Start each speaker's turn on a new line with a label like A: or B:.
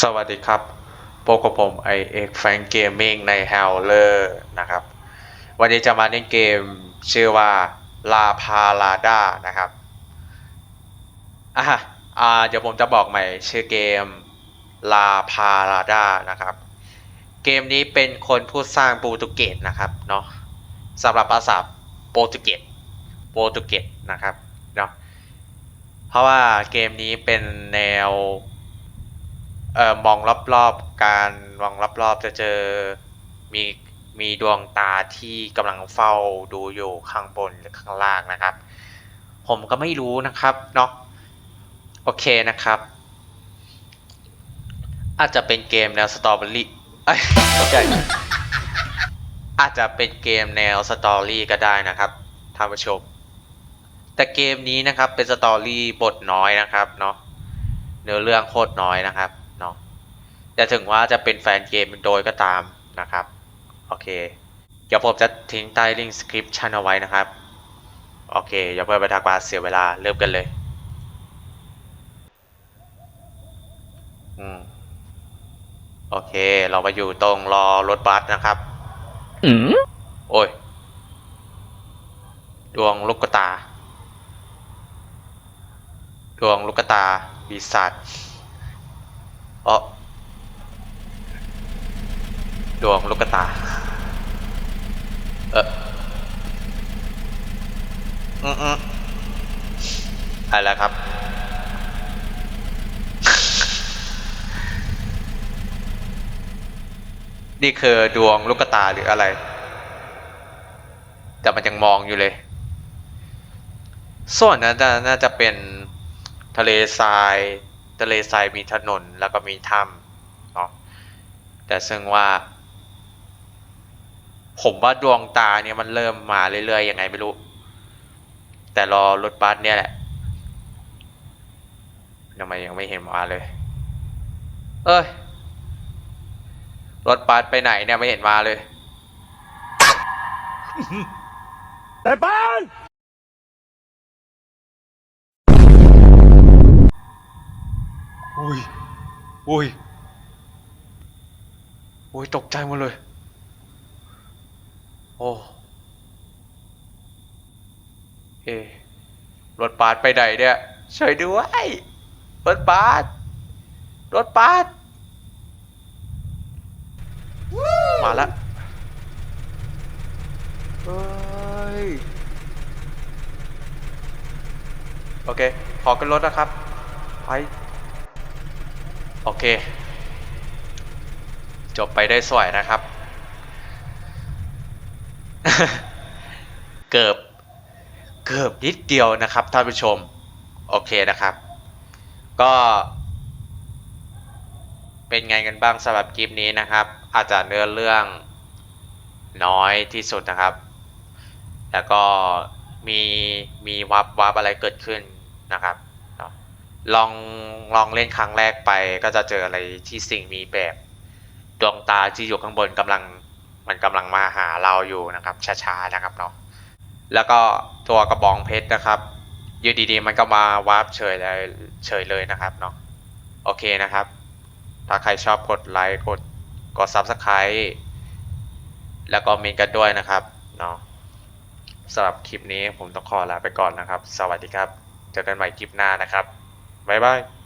A: สวัสดีครับพบกับผมไอเอ็กแฟนเกมมิ่งใน h o w l e r นะครับ วันนี้จะมาเล่นเกมชื่อว่า La Parada นะครับอะอ่าเดี๋ยวผมจะบอกใหม่ชื่อเกม La Parada นะครับ เกมนี้เป็นคนผู้สร้างโปรตุเกสนะครับเนาะสำหรับภาษาโปรตุเกสโปรตุเกสนะครับเนาะเพราะว่าเกมนี้เป็นแนว เอ่อมองรอบๆการมองรอบๆจะเจอมีมีดวงตาที่กำลังเฝ้าดูอยู่ข้างบนหรือข้างล่างนะครับ ผมก็ไม่รู้นะครับเนาะโอเคนะครับ อาจจะเป็นเกมแนวสตอเบอรี่อาจจะเป็นเกมแนวสตอรี่ก็ได้นะครับท่านผู้ชมแต่เกมนี้นะครับเป็นสตอรี่บทน้อยนะครับเนาะเนื้อเรื่องโคตรน้อยนะครับ เนาะจะถึงว่าจะเป็นแฟนเกมโดยก็ตามนะครับ โอเค เดี๋ยวผมจะทิ้งใต้ลิงก์สคริปชันเอาไว้นะครับ โอเคอย่าเพิ่งไปทักมาเสียเวลาเริ่มกันเลยอืมโอเค เรามาอยู่ตรงรอรถบัสนะครับ
B: อืม
A: โอ้ย ดวงลูกตา ดวงลูกตาปีศาจ เออดวงลูกตา เอออืมอืมอะไรครับ นี่คือดวงลูกตาหรืออะไร แต่มันยังมองอยู่เลย ส่วนนั้นน่าน่าจะเป็นทะเลทราย ทะเลทรายมีถนนแล้วก็มีถ้ำเนาะแต่ซึ่งว่า ผมว่าดวงตาเนี่ยมันเริ่มมาเรื่อยๆยังไงไม่รู้ แต่รอรถบัสเนี่ยแหละทำไมยังไม่เห็นมาเลย เอ้ยรถบัสไปไหนเนี่ยไม่เห็นมาเลย
B: แต่บ้าน
A: อุ้ยอุ้ยตกใจหมดเลย โอ้เอรถบัสไปไหนเนี่ยช่วยด้วยรถบัสรถบัสมาละเฮ้ยโอเค ขอขึ้นรถนะครับ ไป โอเค จบไปได้สวยนะครับ เกือบ เกือบนิดเดียวนะครับท่านผู้ชม โอเคนะครับ ก็ เป็นไงกันบ้างสำหรับคลิปนี้นะครับ อาจจะเนื้อเรื่องน้อยที่สุดนะครับ แล้วก็มีมีวับวับอะไรเกิดขึ้นนะครับ ลองลองเล่นครั้งแรกไปก็จะเจออะไรที่สิ่งมีแบบดวงตาที่อยู่ข้างบนกำลังมันกำลังมาหาเราอยู่นะครับช้าๆนะครับเนาะแล้วก็ตัวกระบองเพชรนะครับอยู่ดีๆมันก็มาวาร์ปเฉยเลยเฉยเลยนะครับเนาะโอเคนะครับ ถ้าใครชอบกดไลค์กดกด Subscribe แล้วก็เมนกันด้วยนะครับเนาะสำหรับคลิปนี้ผมต้องขอลาไปก่อนนะครับ สวัสดีครับ เจอกันใหม่คลิปหน้านะครับ บ๊ายบาย